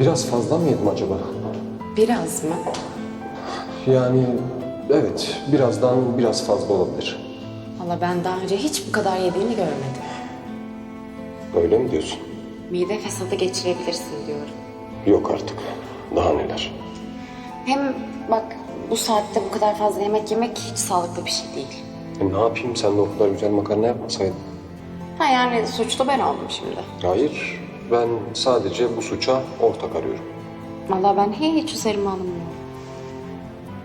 Biraz fazla mı yedim acaba? Biraz mı? Yani evet, birazdan biraz fazla olabilir. Valla ben daha önce hiç bu kadar yediğini görmedim. Öyle mi diyorsun? Mide fesadı geçirebilirsin diyorum. Yok artık. Daha neler? Hem bak bu saatte bu kadar fazla yemek yemek hiç sağlıklı bir şey değil. E, ne yapayım sen de o kadar güzel makarna yapmasaydın? Ha yani suçlu ben oldum şimdi. Hayır, ben sadece bu suça ortak arıyorum. Valla ben hiç üzerime alınmıyorum.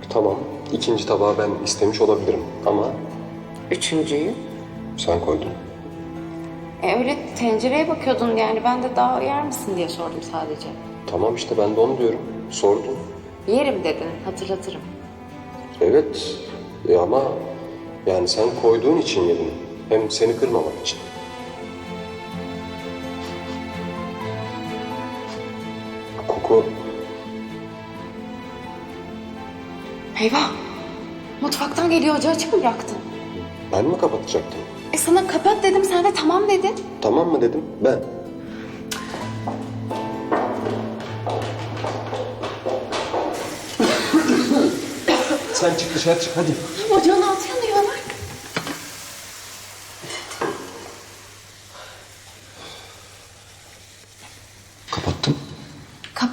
Tamam, ikinci tabağı ben istemiş olabilirim ama Üçüncüyü. sen koydun. E öyle tencereye bakıyordun yani ben de daha yer misin diye sordum sadece. Tamam işte ben de onu diyorum. Sordum. Yerim dedin hatırlatırım. Evet e ama yani sen koyduğun için yedim. Hem seni kırmamak için. Koku Eyvah! Mutfaktan geliyor ocağı açık mı bıraktın? ben mi kapatacaktım? E sana kapat dedim sen de tamam dedin. Tamam mı dedim ben. sen çık dışarı çık hadi. Ocağın altı yanıyor bak. Kapattım.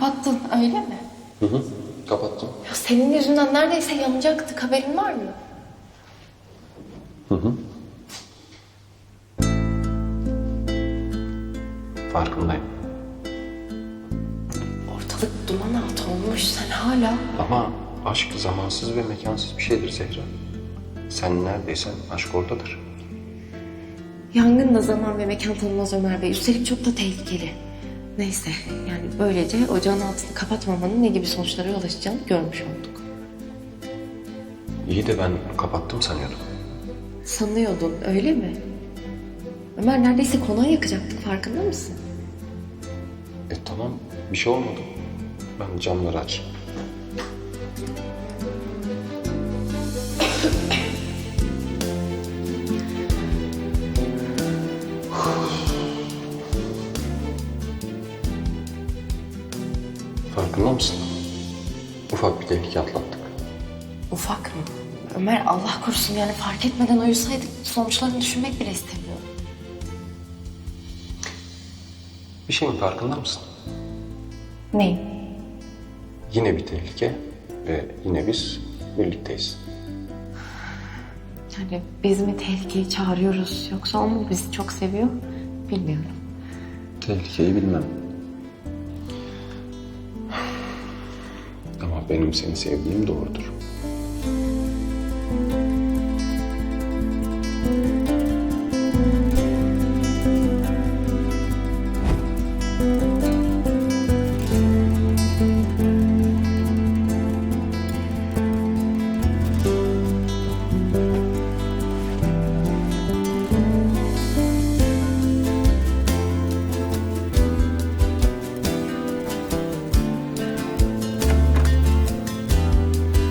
Kapattın öyle mi? Hı hı. Kapattım. Ya senin yüzünden neredeyse yanacaktık haberin var mı? Farkındayım. Ortalık duman altı olmuş sen hala. Ama aşk zamansız ve mekansız bir şeydir Zehra. Sen neredeysen aşk oradadır. Yangın da zaman ve mekan tanımaz Ömer Bey. Üstelik çok da tehlikeli. Neyse yani böylece ocağın altını kapatmamanın ne gibi sonuçlara yol açacağını görmüş olduk. İyi de ben kapattım sanıyordum. Sanıyordun öyle mi? Ömer neredeyse konağı yakacaktık farkında mısın? E tamam bir şey olmadı. Ben camları aç. Farkında mısın? Ufak bir tehlike atlattık. Ufak mı? Ömer Allah korusun yani fark etmeden uyusaydık sonuçlarını düşünmek bile istemiyorum. Bir şeyin farkında mısın? Ne? Yine bir tehlike ve yine biz birlikteyiz. Yani biz mi tehlikeyi çağırıyoruz yoksa o mu bizi çok seviyor bilmiyorum. Tehlikeyi bilmem. Benim seni sevdiğim doğrudur.